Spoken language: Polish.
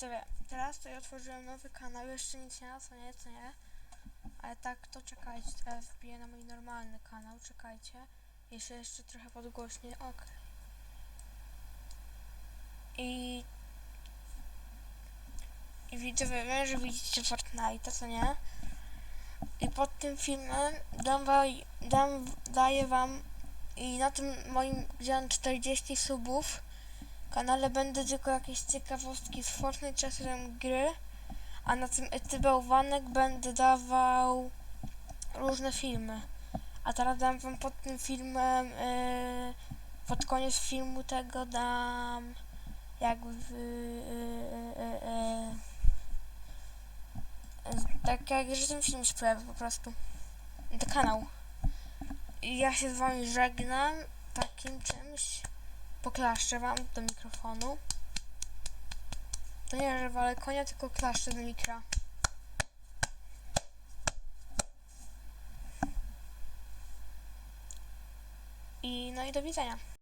widzowie, teraz tutaj otworzyłem nowy kanał, jeszcze nic nie ma, co nie, co nie. Ale tak, to czekajcie, teraz wbiję na mój normalny kanał, czekajcie. Jeszcze, jeszcze trochę podgłośnie, ok. I... I widzowie, wiem, że widzicie Fortnite, co nie? I pod tym filmem dam, waj, dam daję wam i na tym moim, gdzie mam 40 subów, kanale będę tylko jakieś ciekawostki z Fortnite czasem gry, a na tym Etybałwanek będę dawał różne filmy. A teraz dam wam pod tym filmem, yy, pod koniec filmu tego dam jakby yy, yy, yy, tak jak że ten film się pojawi po prostu. To kanał. I ja się z wami żegnam takim czymś. Poklaszczę wam do mikrofonu. To nie, że walę konia, tylko klaszczę do mikra. I no i do widzenia.